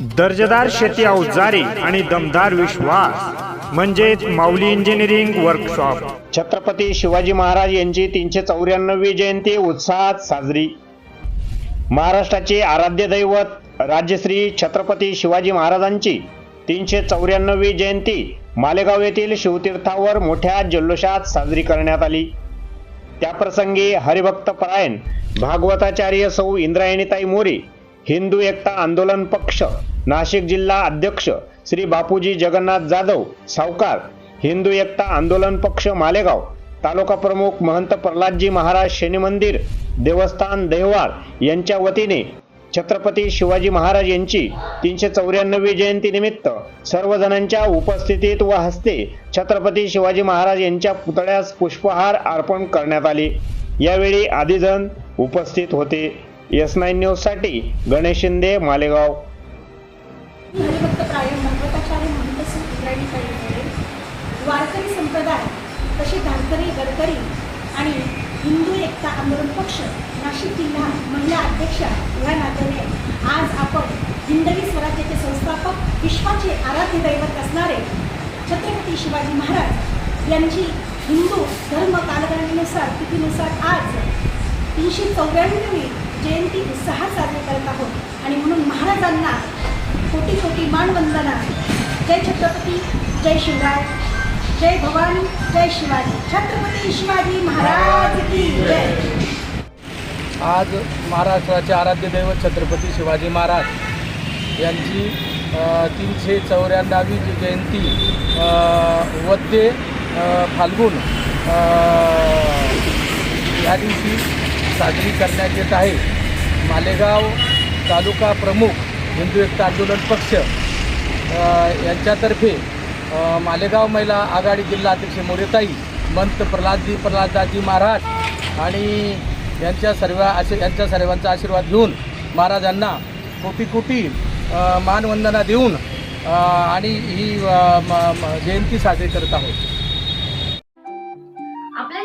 दर्जेदार शेती अवजारे आणि दमदार विश्वास म्हणजेच माऊली इंजिनिअरिंग वर्कशॉप छत्रपती शिवाजी महाराज यांची तीनशे चौऱ्याण्णवी जयंती उत्साहात साजरी. महाराष्ट्राचे आराध्य दैवत राज्यश्री छत्रपती शिवाजी महाराजांची तीनशे चौऱ्याण्णवी जयंती मालेगाव येथील शिवतीर्थावर मोठ्या जल्लोषात साजरी करण्यात आली. त्याप्रसंगी हरिभक्त परायण भागवताचार्य सौ इंद्रायणीताई मोरे हिंदू एकता आंदोलन पक्ष नाशिक जिल्हा अध्यक्ष श्री बापूजी जगन्नाथ जाधव सावकार हिंदू एकता आंदोलन पक्ष मालेगाव तालुका प्रमुख महंत प्रल्हादजी महाराज शनी मंदिर देवस्थान देहवाळ यांच्या वतीने छत्रपती शिवाजी महाराज यांची तीनशे चौऱ्याण्णवी जयंती निमित्त सर्वजणांच्या उपस्थितीत व हस्ते छत्रपती शिवाजी महाराज यांच्या पुतळ्यास पुष्पहार अर्पण करण्यात आले. यावेळी आदिजन उपस्थित होते. एस नाईन न्यूजसाठी गणेश शिंदे मालेगाव. म्हणजे वारकरी संप्रदाय तसे धारकरी गडकरी आणि हिंदू एकता आंदोलन पक्ष नाशिक जिल्हा महिला अध्यक्षा या नात्याने आज आपण हिंदवी स्वराज्याचे संस्थापक विश्वाचे आराध्य दैवत असणारे छत्रपती शिवाजी महाराज यांची हिंदू धर्म कालगणनेनुसार तिथीनुसार आज तीनशे चौऱ्याण्णवी जयंती उत्साहात साजरी करत आहोत. आणि म्हणून महाराजांना कोटी कोटी मानवंदना. जय छत्रपती जय शिवराय. जय भवानी जय शिवाजी. छत्रपती शिवाजी महाराज की जय. आज महाराष्ट्राचे आराध्य दैवत छत्रपती शिवाजी महाराज यांची तीनशे चौऱ्याण्णवी जी जयंती अ, वद्य फाल्गुन या दिवशी साजरी करण्यात येत आहे. मालेगाव तालुका प्रमुख हिंदू एकता आंदोलन पक्ष यांच्यातर्फे मालेगाव महिला आघाडी जिल्हा अध्यक्ष मोरेताई मंत प्रल्हादजी प्रल्हादाजी महाराज आणि यांच्या सर्व आशी यांच्या सर्वांचा आशीर्वाद घेऊन महाराजांना कोटी कोटी मानवंदना देऊन आणि ही म- जयंती साजरी करत आहोत.